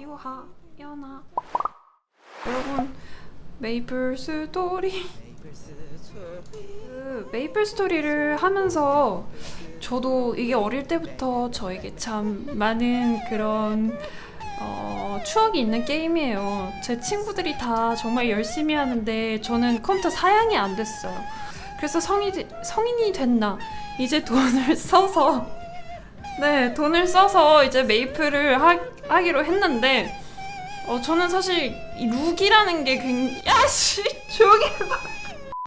유하 연하 여러분 메이플 스토리 그 메이플 스토리를 하면서 저도 이게 어릴 때부터 저에게 참 많은 그런 어, 추억이 있는 게임이에요. 제 친구들이 다 정말 열심히 하는데 저는 컴퓨터 사양이 안 됐어요. 그래서 성이, 성인이 됐나 이제 돈을 써서 네 돈을 써서 이제 메이플을 하, 하기로 했는데 어 저는 사실 이 룩이라는 게 굉장히 야씨 조용히 해봐.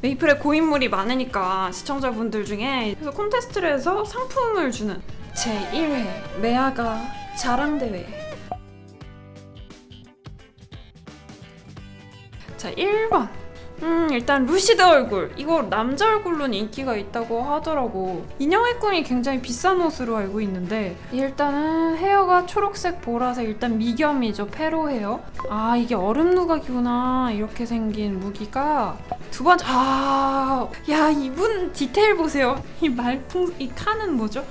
메이플에 고인물이 많으니까 시청자분들 중에 그래서 콘테스트를 해서 상품을 주는 제1회 메아가 자랑대회. 자 1번 음 일단 루시드 얼굴. 이거 남자 얼굴로는 인기가 있다고 하더라고. 인형의 꿈이 굉장히 비싼 옷으로 알고 있는데 일단은 헤어가 초록색 보라색 일단 미겸이죠. 페로 헤어. 아 이게 얼음 누각이구나. 이렇게 생긴 무기가 두 번째 아야 이분 디테일 보세요. 이 말풍 이 칸은 뭐죠?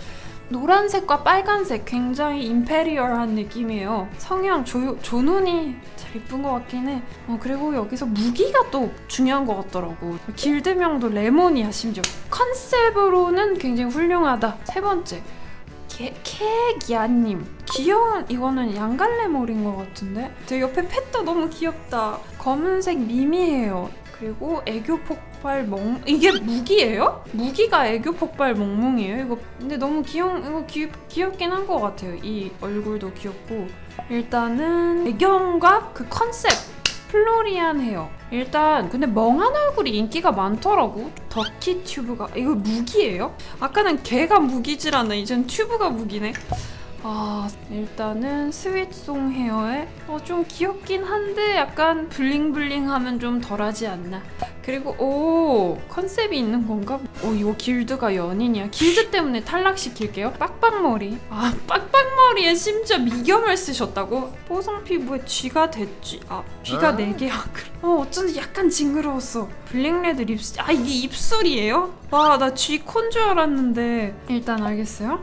노란색과 빨간색 굉장히 임페리얼한 느낌이에요. 성형 조, 조눈이 잘 이쁜 것 같긴 해. 어, 그리고 여기서 무기가 또 중요한 것 같더라고. 길드명도 레몬이야 심지어. 컨셉으로는 굉장히 훌륭하다. 세 번째. 개, 케기아님 귀여운 이거는 양갈래몰인 것 같은데 되게 옆에 펫도 너무 귀엽다 검은색 미미해요 그리고 애교 폭발 멍 이게 무기예요? 무기가 애교 폭발 멍멍이에요? 이거 근데 너무 귀여 이거 귀, 귀엽긴 한 것 같아요. 이 얼굴도 귀엽고. 일단은 배경과 그 컨셉. 플로리안 헤어. 일단 근데 멍한 얼굴이 인기가 많더라고. 더키 튜브가. 이거 무기예요? 아까는 개가 무기질않네 이젠 튜브가 무기네 아 일단은 스윗송 헤어에 어, 좀 귀엽긴 한데 약간 블링블링하면 좀 덜하지 않나. 그리고 오 컨셉이 있는 건가? 오 이거 길드가 연인이야. 길드 때문에 탈락시킬게요. 빡빡머리. 아 빡빡머리에 심지어 미겸을 쓰셨다고? 뽀송 피부에 쥐가 됐지. 아 쥐가 어? 4개야 어 어쩐지 약간 징그러웠어. 블랙레드 립스 아 이게 입술이에요? 와 나 쥐 콘 줄 알았는데. 일단 알겠어요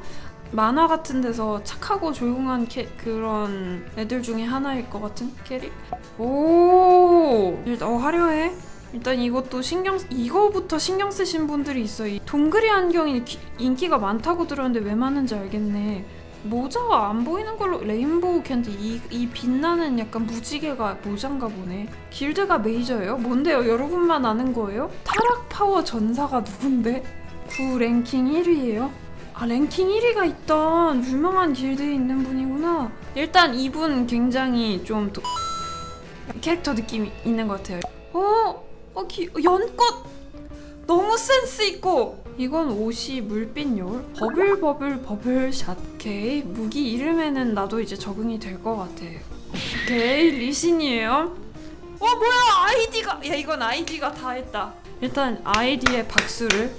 만화 같은 데서 착하고 조용한 캐, 그런 애들 중에 하나일 것 같은 캐릭? 오 일단 어 화려해 일단 이것도 신경 쓰- 이거부터 신경 쓰신 분들이 있어 이 동그리 안경이 기- 인기가 많다고 들었는데 왜 많은지 알겠네 모자가 안 보이는 걸로 레인보우 캔디 이, 이 빛나는 약간 무지개가 모자인가 보네 길드가 메이저예요? 뭔데요? 여러분만 아는 거예요? 타락 파워 전사가 누군데? 구 랭킹 1위예요? 아 랭킹 1위가 있던 유명한 길드에 있는 분이구나. 일단 이분 굉장히 좀 도... 캐릭터 느낌이 있는 것 같아요. 어? 어 기... 연꽃! 너무 센스 있고! 이건 옷이 물빛 요울 버블버블 버블샷 오케이 무기 이름에는 나도 이제 적응이 될 것 같아 오케이 리신이에요. 어 뭐야! 아이디가 야 이건 아이디가 다 했다. 일단 아이디에 박수를.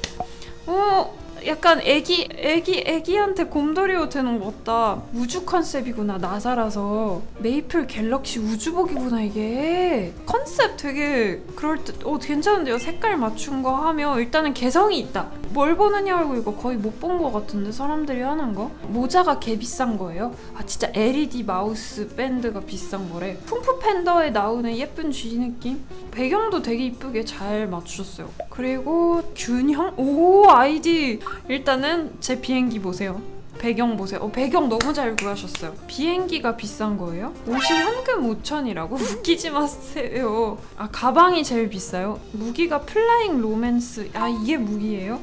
어 약간 애기 애기 애기한테 곰돌이 옷 해놓은 것 같다. 우주 컨셉이구나 나사라서. 메이플 갤럭시 우주복이구나 이게. 컨셉 되게 그럴 듯 어 괜찮은데요? 색깔 맞춘 거 하면 일단은 개성이 있다 뭘 보느냐 알고 이거 거의 못본거 같은데 사람들이 하는 거 모자가 개 비싼 거예요 아 진짜 LED 마우스 밴드가 비싼 거래 쿵푸 팬더에 나오는 예쁜 G 느낌 배경도 되게 이쁘게 잘 맞추셨어요 그리고 균형 오 아이디 일단은 제 비행기 보세요. 배경 보세요. 어, 배경 너무 잘 구하셨어요. 비행기가 비싼 거예요? 옷이 현금 5천이라고? 웃기지 마세요. 아, 가방이 제일 비싸요? 무기가 플라잉 로맨스. 아, 이게 무기예요?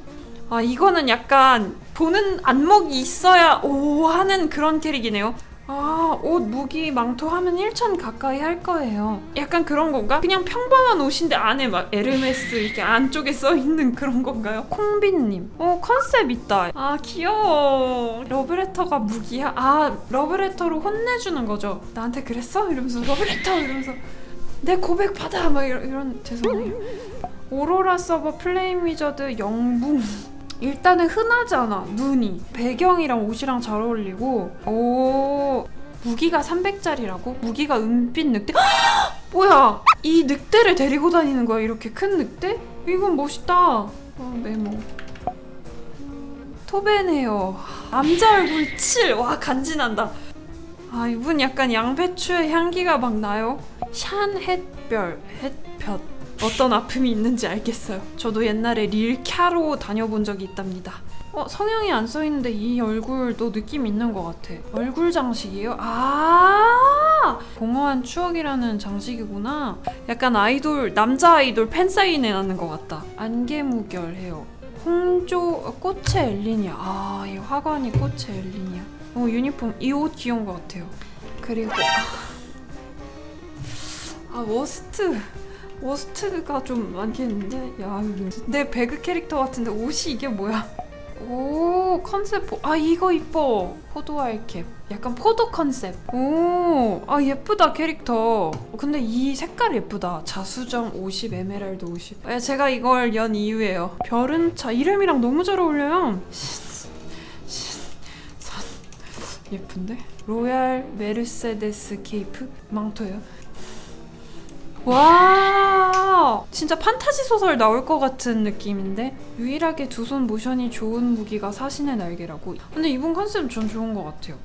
아, 이거는 약간 보는 안목이 있어야 오 하는 그런 캐릭이네요. 아, 옷, 무기, 망토 하면 1천 가까이 할 거예요. 약간 그런 건가? 그냥 평범한 옷인데 안에 막 에르메스 이렇게 안쪽에 써 있는 그런 건가요? 콩빈님. 어, 컨셉 있다. 아, 귀여워. 러브레터가 무기야? 아, 러브레터로 혼내주는 거죠. 나한테 그랬어? 이러면서 러브레터 이러면서 내 고백 받아! 막 이런, 이런 죄송해요. 오로라 서버 플레임 위저드 영붕. 일단은 흔하잖아 눈이. 배경이랑 옷이랑 잘 어울리고. 오 무기가 300짜리라고? 무기가 은빛 늑대? 뭐야? 이 늑대를 데리고 다니는 거야 이렇게 큰 늑대? 이건 멋있다. 어, 메모 토벤헤어 남자 얼굴 7! 와 간지난다. 아 이분 약간 양배추의 향기가 막 나요. 샨 햇별 햇볕 어떤 아픔이 있는지 알겠어요. 저도 옛날에 릴캬로 다녀본 적이 있답니다. 어 성형이 안 써 있는데 이 얼굴도 느낌 있는 것 같아. 얼굴 장식이에요? 아 공허한 추억이라는 장식이구나. 약간 아이돌 남자 아이돌 팬 사인회 나는 것 같다. 안개무결 해요. 홍조 어, 꽃의 엘린이야. 아이 화관이 꽃의 엘린이야. 어 유니폼 이 옷 귀여운 것 같아요. 그리고 아, 아 워스트 워스트가 좀 많겠는데 야 이거. 내 배그 캐릭터 같은데 옷이 이게 뭐야? 오 컨셉 보- 아 이거 이뻐. 포도알 캡. 약간 포도 컨셉. 오 아 예쁘다 캐릭터. 근데 이 색깔 예쁘다. 자수정 50 에메랄드 50 아, 제가 이걸 연 이유예요. 별은 차 이름이랑 너무 잘 어울려요. 예쁜데? 로얄 메르세데스 케이프? 망토예요 와 진짜 판타지 소설 나올 것 같은 느낌인데? 유일하게 두 손 모션이 좋은 무기가 사신의 날개라고? 근데 이분 컨셉 전 좋은 것 같아요.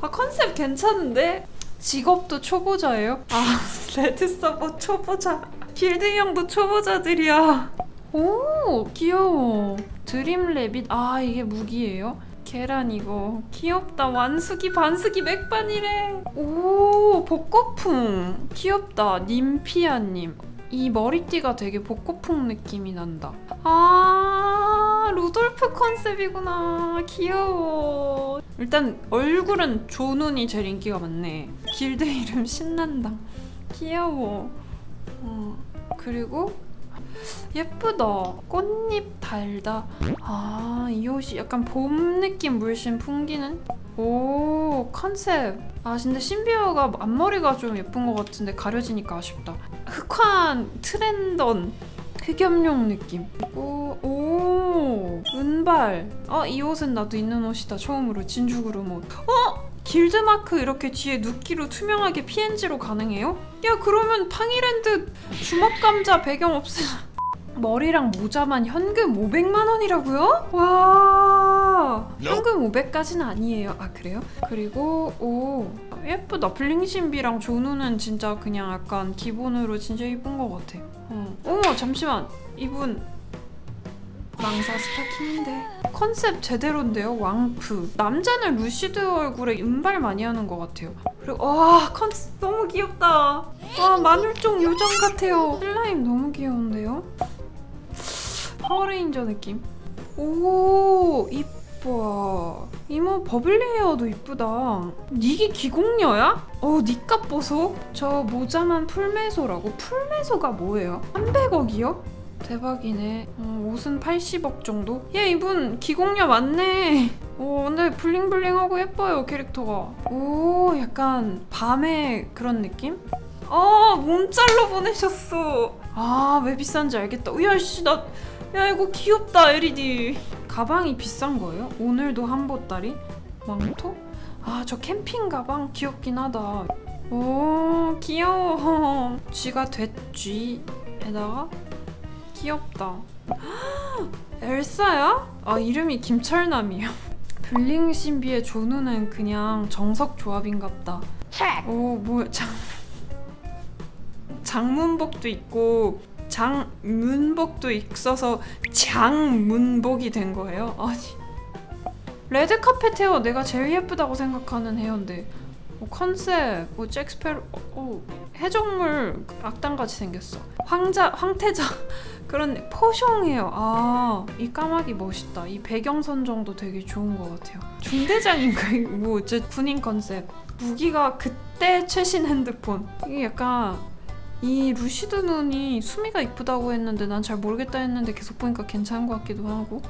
아 컨셉 괜찮은데? 직업도 초보자예요? 아 레드 서버 초보자. 길드형도 초보자들이야. 오 귀여워. 드림 레빗 아 이게 무기예요 계란 이거. 귀엽다. 완숙이 반숙이 맥반이래. 오 벚꽃풍. 귀엽다. 님피아님. 이 머리띠가 되게 벚꽃풍 느낌이 난다. 아 루돌프 컨셉이구나. 귀여워. 일단 얼굴은 조눈이 제일 인기가 많네. 길드 이름 신난다. 귀여워. 어, 그리고 예쁘다. 꽃잎 달다. 아 이 옷이 약간 봄 느낌 물씬 풍기는? 오 컨셉. 아 근데 신비어가 앞머리가 좀 예쁜 것 같은데 가려지니까 아쉽다. 흑환 트렌던 흑염룡 느낌. 그리고 오 은발. 어 이 옷은 나도 있는 옷이다. 처음으로 진주 구름 옷 어? 길드마크 이렇게 뒤에 눕기로 투명하게 PNG로 가능해요? 야 그러면 팡이랜드 주먹감자 배경 없애자 머리랑 모자만 현금 500만 원이라고요? 와 현금 500까지는 아니에요. 아 그래요? 그리고 오 예쁘다. 블링신비랑 조누는 진짜 그냥 약간 기본으로 진짜 이쁜 것 같아. 어. 어머 잠시만 이분 망사 스타킹인데 컨셉 제대로인데요 왕프 남자는 루시드 얼굴에 은발 많이 하는 것 같아요 그리고 와 컨셉 너무 귀엽다 와 마늘종 요정 같아요 슬라임 너무 귀여운데요 파워레인저 느낌 오 이뻐 이모 버블리 헤어도 이쁘다 니기 기공녀야? 어 니값 보소 저 모자만 풀매소라고 풀매소가 뭐예요? 300억이요? 대박이네 어, 옷은 80억 정도? 얘 이분 기공녀 맞네 오 근데 블링블링하고 예뻐요 캐릭터가 오 약간 밤의 그런 느낌? 어 문짤로 보내셨어 아 왜 비싼지 알겠다 야 씨 나 야 이거 귀엽다 LED 가방이 비싼 거예요? 오늘도 한 보따리? 망토? 아 저 캠핑 가방 귀엽긴 하다. 오 귀여워. 쥐가 됐쥐에다가? 귀엽다. 엘사야? 아 이름이 김철남이에요. 블링 신비의 조누는 그냥 정석 조합인갑다. 오 뭐야 장 장문복도 있고 장문복도 있어서 장문복이 된 거예요. 아니 레드 카펫 헤어 내가 제일 예쁘다고 생각하는 헤어인데 뭐 컨셉 뭐 잭스페로 어, 어, 해적물 악당같이 생겼어. 황자 황태자 그런 포숑 헤어 아이 까마귀 멋있다. 이 배경 선정도 되게 좋은 것 같아요. 중대장인가 뭐 어째 군인 컨셉 무기가 그때 최신 핸드폰 이게 약간 이 루시드 눈이 수미가 이쁘다고 했는데 난 잘 모르겠다 했는데 계속 보니까 괜찮은 것 같기도 하고.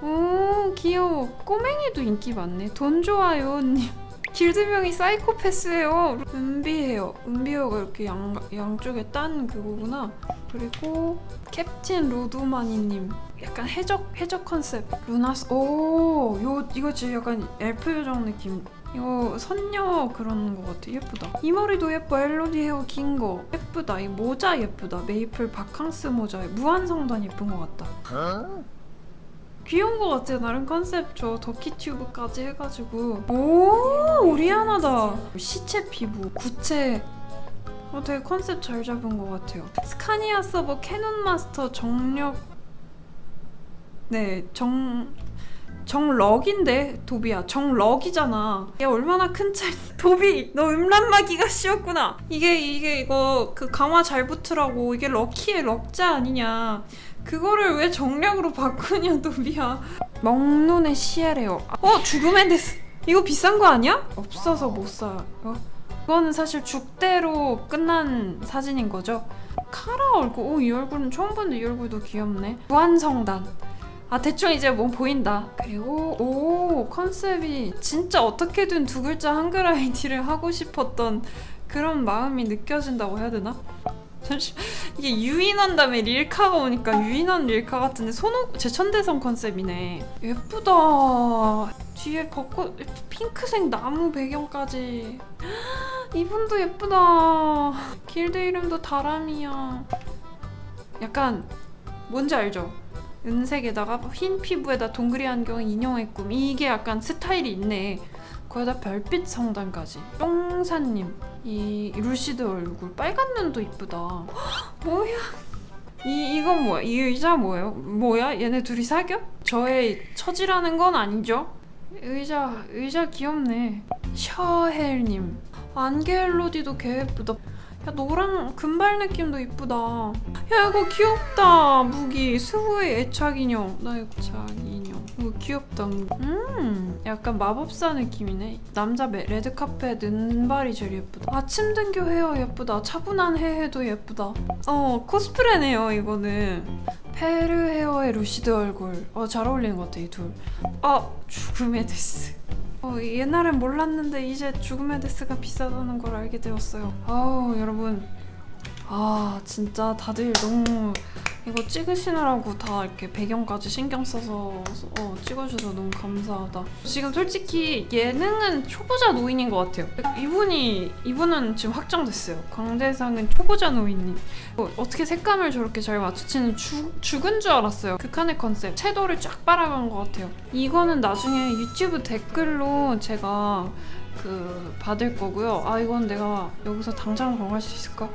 오 귀여워. 꼬맹이도 인기 많네. 돈 좋아요 언니. 길드명이 사이코패스예요. 은비예요. 은비어가 이렇게 양, 양쪽에 딴 그거구나. 그리고 캡틴 로드마니님. 약간 해적 해적 컨셉. 루나스 오요 이거 진짜 약간 엘프 요정 느낌 이거 선녀 그런 거 같아. 예쁘다. 이 머리도 예뻐. 엘로디 헤어 긴 거. 예쁘다. 이 모자 예쁘다. 메이플 바캉스 모자. 무한성단 예쁜 것 같다. 귀여운 것 같아요. 나름 컨셉 저 더키튜브까지 해가지고. 오 오리아나다. 시체 피부. 구체. 어, 되게 컨셉 잘 잡은 것 같아요. 스카니아 서버 캐논 마스터 정력. 네 정 정럭인데 도비야 정럭이잖아. 얘 얼마나 큰 차이? 도비 너 음란마귀가 씌웠구나. 이게 이게 이거 그 강화 잘 붙으라고 이게 럭키의 럭자 아니냐. 그거를 왜 정력으로 바꾸냐 도비야. 먹눈의 시에레요. 어 죽음의 데스. 이거 비싼 거 아니야? 없어서 못 사. 어? 그거는 사실 죽대로 끝난 사진인 거죠. 카라 얼굴. 오 이 얼굴은 처음 봤는데 이 얼굴도 귀엽네. 무한성단. 아 대충 이제 뭐 보인다. 그리고 오 컨셉이 진짜 어떻게든 두 글자 한글 아이디를 하고 싶었던 그런 마음이 느껴진다고 해야 되나? 이게 유인원 다음에 릴카가 오니까 유인원 릴카 같은데 손목 제천대성 컨셉이네. 예쁘다. 뒤에 벚꽃 핑크색 나무 배경까지. 이분도 예쁘다. 길드 이름도 다람이야. 약간 뭔지 알죠? 은색에다가 흰 피부에다 동그리 안경 인형의 꿈 이게 약간 스타일이 있네. 거기다 별빛 성단까지. 똥사님 이 루시드 얼굴 빨간 눈도 이쁘다. 헉, 뭐야? 이 이건 뭐야? 이 의자 뭐예요? 뭐야? 얘네 둘이 사겨? 저의 처지라는 건 아니죠? 의자 의자 귀엽네. 셔헬님 안겔로디도 개 예쁘다. 야 노랑 금발 느낌도 이쁘다. 야 이거 귀엽다 무기 수호의 애착 인형. 나 애착 인형. 이거 귀엽다. 음 약간 마법사 느낌이네. 남자 메- 레드 카펫 은발이 제일 예쁘다. 아침 등교 헤어 예쁘다. 차분한 헤헤도 예쁘다. 어 코스프레네요 이거는. 페르 헤어의 루시드 얼굴. 어잘 어울리는 것 같아 이 둘. 아 죽음의 데스. 어, 옛날엔 몰랐는데 이제 죽음의 데스가 비싸다는 걸 알게 되었어요. 아우 여러분, 아 진짜 다들 너무 이거 찍으시느라고 다 이렇게 배경까지 신경 써서 어, 찍어주셔서 너무 감사하다. 지금 솔직히 예능은 초보자 노인인 것 같아요. 이분이 이분은 지금 확정됐어요. 광대상은 초보자 노인님. 어, 어떻게 색감을 저렇게 잘 맞추지는 죽, 죽은 줄 알았어요. 극한의 컨셉. 채도를 쫙 빨아간 것 같아요. 이거는 나중에 유튜브 댓글로 제가 그 받을 거고요. 아 이건 내가 여기서 당장 정할 수 있을까?